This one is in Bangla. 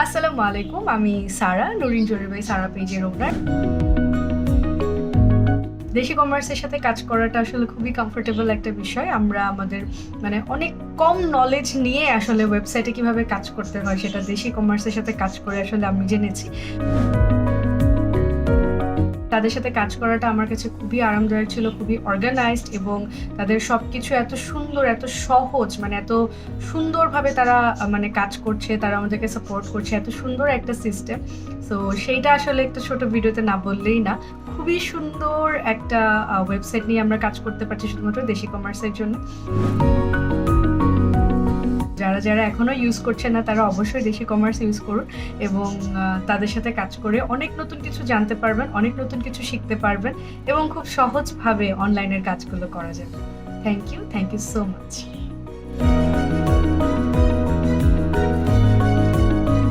আসসালামু আলাইকুম, আমি সারা, নরিন জরিবাই সারা পেজের ওনার দেশি কমার্সের সাথে কাজ করাটা আসলে খুবই কমফোর্টেবল একটা বিষয়। আমরা আমাদের মানে অনেক কম নলেজ নিয়ে আসলে ওয়েবসাইটে কীভাবে কাজ করতে হয়, সেটা দেশি কমার্সের সাথে কাজ করে আসলে আমি জেনেছি। তাদের সাথে কাজ করাটা আমার কাছে খুবই আরামদায়ক ছিল, খুবই অর্গানাইজড এবং তাদের সব কিছু এত সুন্দর, এত সহজ মানে এত সুন্দরভাবে তারা মানে কাজ করছে, তারা আমাদেরকে সাপোর্ট করছে, এত সুন্দর একটা সিস্টেম সো সেইটা আসলে একটা ছোট ভিডিওতে না বললেই না। খুবই সুন্দর একটা ওয়েবসাইট নিয়ে আমরা কাজ করতে পারছি শুধুমাত্র দেশি কমার্সের জন্য। যারা এখনও এখনও ইউজ করছে না, তারা অবশ্যই দেশি কমার্স ইউজ করুন এবং তাদের সাথে কাজ করে অনেক নতুন কিছু জানতে পারবেন, অনেক নতুন কিছু শিখতে পারবেন এবং খুব সহজভাবে অনলাইনের কাজগুলো করা যাবে। Thank you thank you so much